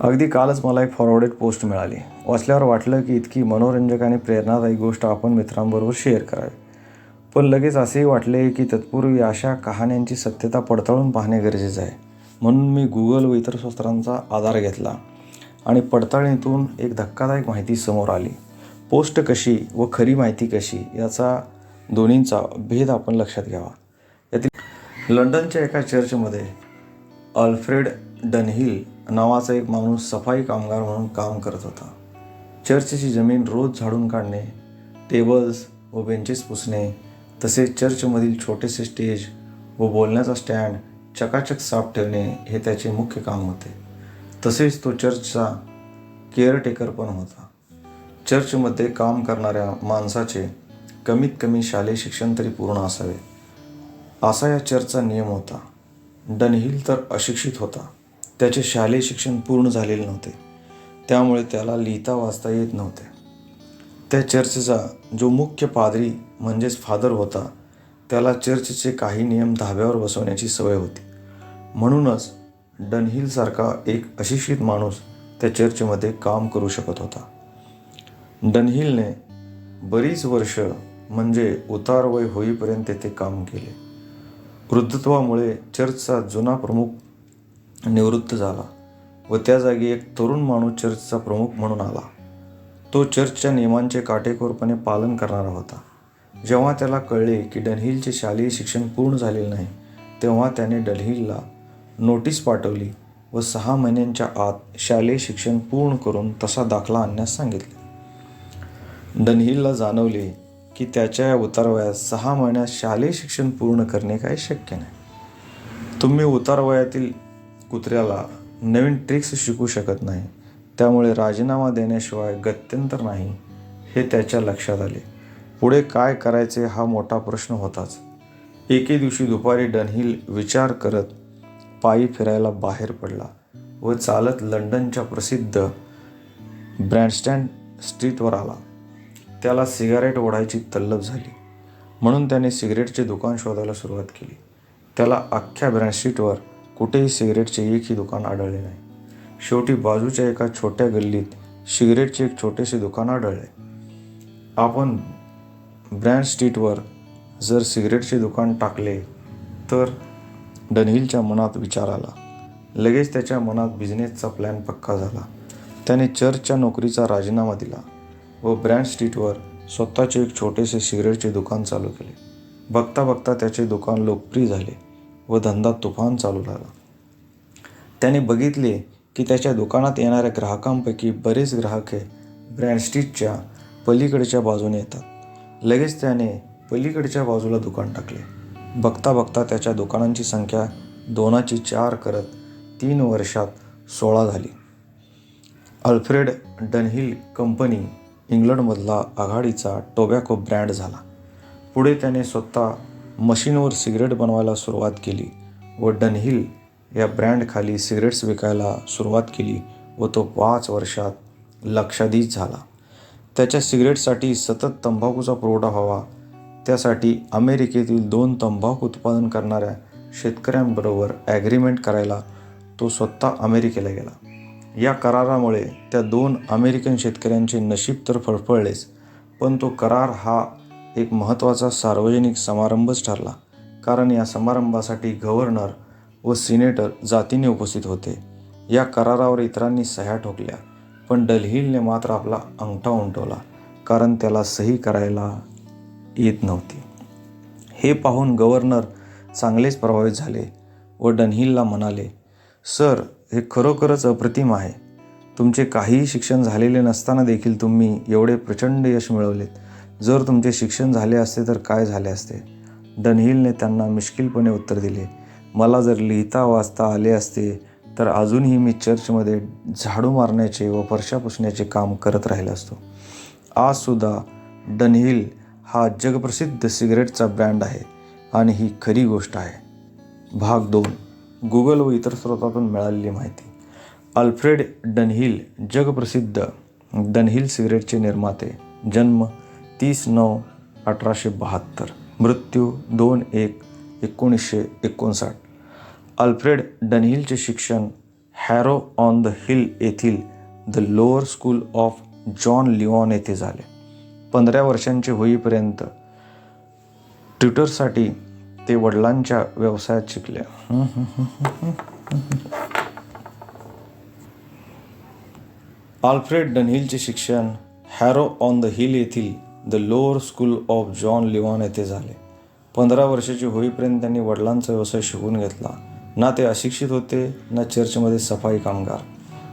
अगदी कालच मला एक फॉरवर्डेड पोस्ट मिळाली. वाचल्यावर वाटलं की इतकी मनोरंजक आणि प्रेरणादायी गोष्ट आपण मित्रांबरोबर शेअर करावी. पण लगेच असेही वाटले की तत्पूर्वी अशा कहाण्यांची सत्यता पडताळून पाहणे गरजेचं आहे. म्हणून मी गुगल व इतर शस्त्रांचा आधार घेतला आणि पडताळणीतून एक धक्कादायक माहिती समोर आली. पोस्ट कशी व खरी माहिती कशी याचा दोन्हींचा भेद आपण लक्षात घ्यावा. यातील लंडनच्या एका चर्चमध्ये अल्फ्रेड डनहिल नावाचा एक माणूस सफाई कामगार म्हणून काम करत होता. चर्चची जमीन रोज झाडून काढणे टेबल्स व बेंचेस पुसणे तसेच चर्चमधील छोटेसे स्टेज व बोलण्याचा स्टँड चकाचक साफ ठेवणे हे त्याचे मुख्य काम होते. तसेच तो चर्चचा केअरटेकर पण होता. चर्चमध्ये काम करणाऱ्या माणसाचे कमीत कमी शालेय शिक्षण तरी पूर्ण असावे. असा या चर्चचा नियम होता. डनहिल तर अशिक्षित होता. त्याचे शालेय शिक्षण पूर्ण झालेले नव्हते. त्यामुळे त्याला लिहिता वाचता येत नव्हते. त्या चर्चचा जो मुख्य पादरी म्हणजेच फादर होता त्याला चर्चचे काही नियम धाब्यावर बसवण्याची सवय होती. म्हणूनच डनहिलसारखा एक अशिक्षित माणूस त्या चर्चमध्ये काम करू शकत होता. डनहिलने बरीच वर्ष म्हणजे उतार वय होईपर्यंत ते काम केले. वृद्धत्वामुळे चर्चचा जुना प्रमुख निवृत्त झाला व त्या जागी एक तरुण माणूस चर्चचा प्रमुख म्हणून आला. तो चर्चच्या नियमांचे काटेकोरपणे पालन करणारा होता. जेव्हा त्याला कळले की डनहिलचे शालेय शिक्षण पूर्ण झालेले नाही तेव्हा त्याने डनहिलला नोटीस पाठवली व सहा महिन्यांच्या आत शालेय शिक्षण पूर्ण करून तसा दाखला आणण्यास सांगितले. डनहिलला जाणवले की त्याच्या या उतारवयात सहा महिन्यात शालेय शिक्षण पूर्ण करणे काही शक्य नाही. तुम्ही उतारवयातील कुत्र्याला नवीन ट्रिक्स शिकू शकत नाही. त्यामुळे राजीनामा देण्याशिवाय गत्यंतर नाही हे त्याच्या लक्षात आले. पुढे काय करायचे हा मोठा प्रश्न होताच. एके दिवशी दुपारी डनहिल विचार करत पायी फिरायला बाहेर पडला व चालत लंडनच्या प्रसिद्ध ब्रँडस्टँड स्ट्रीटवर आला. त्याला सिगारेट ओढायची तल्लप झाली. म्हणून त्याने सिगरेटचे दुकान शोधायला सुरुवात केली. त्याला अख्ख्या ब्रँडस्ट्रीटवर कुठेही सिगरेटचे एकही दुकान आढळले नाही. शेवटी बाजूच्या एका छोट्या गल्लीत सिगरेटचे एक छोटेसे दुकान आढळले. आपण ब्रँड स्ट्रीटवर जर सिगरेटचे दुकान टाकले तर डनहिलच्या मनात विचार आला. लगेच त्याच्या मनात बिझनेसचा प्लॅन पक्का झाला. त्याने चर्चच्या नोकरीचा राजीनामा दिला. व ब्रँड स्ट्रीटवर स्वतःचे एक छोटेसे सिगरेटचे दुकान चालू केले. बघता बघता त्याचे दुकान लोकप्रिय झाले व धंदा तुफान चालू लागला. त्याने बघितले की त्याच्या दुकानात येणाऱ्या ग्राहकांपैकी बरेच ग्राहक हे ब्रँड स्ट्रीटच्या पलीकडच्या बाजूने येतात. लगेच त्याने पलीकडच्या बाजूला दुकान टाकले. बघता बघता त्याच्या दुकानांची संख्या दोनाची चार करत तीन वर्षात सोळा झाली. अल्फ्रेड डनहिल कंपनी इंग्लंडमधला आघाडीचा टोबॅको ब्रँड झाला. पुढे त्याने स्वतः मशीनवर सिगरेट बनवायला सुरुवात केली व डनहिल या ब्रँडखाली सिगरेट्स विकायला सुरुवात केली व तो पाच वर्षात लक्षाधीश झाला. त्याच्या सिगरेटसाठी सतत तंबाखूचा पुरवठा व्हावा त्यासाठी अमेरिकेतील दोन तंबाखू उत्पादन करणाऱ्या शेतकऱ्यांबरोबर ॲग्रीमेंट करायला तो स्वतः अमेरिकेला गेला. या करारामुळे त्या दोन अमेरिकन शेतकऱ्यांचे नशीब तर फळफळलेच पण तो करार हा एक महत्त्वाचा सार्वजनिक समारंभच ठरला कारण या समारंभासाठी गव्हर्नर व सिनेटर जातीने उपस्थित होते. या करारावर इतरांनी सह्या ठोकल्या पण डलहिलने मात्र आपला अंगठा उमटवला कारण त्याला सही करायला येत नव्हती. हे पाहून गव्हर्नर चांगलेच प्रभावित झाले व डनहिलला म्हणाले सर हे खरोखरच अप्रतिम आहे. तुमचे काहीही शिक्षण झालेले नसताना देखील तुम्ही एवढे प्रचंड यश मिळवलेत. जर तुमचे शिक्षण झाले असते तर काय झाले असते? डनहिलने त्यांना मिश्किलपणे उत्तर दिले. मला जर लिहिता वाचता आले असते तर अजूनही मी चर्चमध्ये झाडू मारण्याचे व फरशा पुसण्याचे काम करत राहिलो असतो. आजसुद्धा डनहिल हा जगप्रसिद्ध सिगरेटचा ब्रँड आहे आणि ही खरी गोष्ट आहे. भाग दोन. गुगल व इतर स्रोतातून मिळालेली माहिती. अल्फ्रेड डनहिल जगप्रसिद्ध डनहिल सिगरेटचे निर्माते जन्म तीस नऊ अठराशे बहात्तर मृत्यू दोन एक एकोणीसशे एकोणसाठ. अल्फ्रेड डनहिलचे शिक्षण हॅरो ऑन द हिल येथील the lower school of John Lyon येथे झाले. पंधरा वर्षांचे होईपर्यंत ट्विटरसाठी ते वडिलांच्या व्यवसायात शिकल्या आल्फ्रेड डनहिलचे शिक्षण हॅरो ऑन द हिल येथील the lower school of John Lyon येथे झाले. पंधरा वर्षाचे होईपर्यंत त्यांनी वडिलांचा व्यवसाय शिकून घेतला. ना ते अशिक्षित होते ना चर्चमध्ये सफाई कामगार.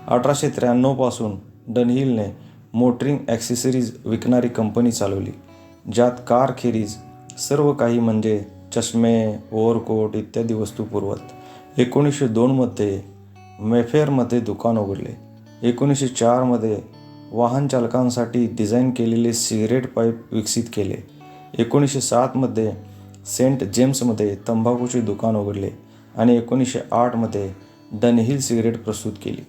अठराशे त्र्याण्णवपासून डनहिलने मोटरिंग ॲक्सेसरीज विकणारी कंपनी चालवली ज्यात कारखेरीज सर्व काही म्हणजे चष्मे ओव्हरकोट इत्यादी वस्तू पुरवत. एकोणीसशे दोनमध्ये मेफेअरमध्ये दुकान उघडले. एकोणीसशे चारमध्ये वाहन चालकांसाठी डिझाईन केलेले सिगरेट पाईप विकसित केले. एकोणीसशे सातमध्ये सेंट जेम्समध्ये तंबाखूचे दुकान उघडले. आणि एकोणीसशे आठमध्ये डनहिल सिगरेट प्रस्तुत केली.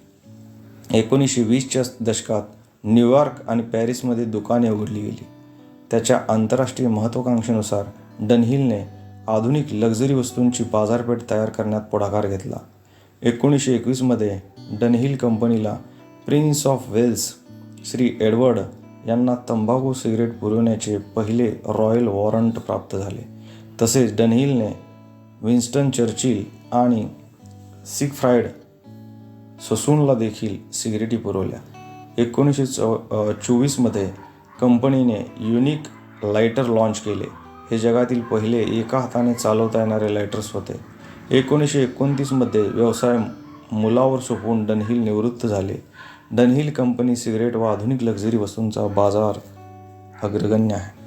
एकोणीसशे वीसच्या दशकात न्यूयॉर्क आणि पॅरिसमध्ये दुकाने उघडली गेली. त्याच्या आंतरराष्ट्रीय महत्त्वाकांक्षेनुसार डनहिलने आधुनिक लक्झरी वस्तूंची बाजारपेठ तयार करण्यात पुढाकार घेतला. एकोणीसशे एकवीसमध्ये डनहिल कंपनीला Prince of Wales Shri Edward यांना तंबाखू सिगरेट पुरवण्याचे पहिले रॉयल वॉरंट प्राप्त झाले. तसेच डनहिलने विन्स्टन चर्चिल आणि सिगफ्राईड ससूनला देखील सिगरेटी पुरवल्या. एकोणीसशे चौ चोवीसमध्ये कंपनीने युनिक लायटर लॉन्च केले. हे जगातील पहिले एका हाताने चालवता येणारे लायटर्स होते. एकोणीसशे एकोणतीसमध्ये व्यवसाय मुलावर सोपवून डनहिल निवृत्त झाले. डनहिल कंपनी सिगरेट व आधुनिक लक्झरी वस्तूंचा बाजार अग्रगण्य आहे.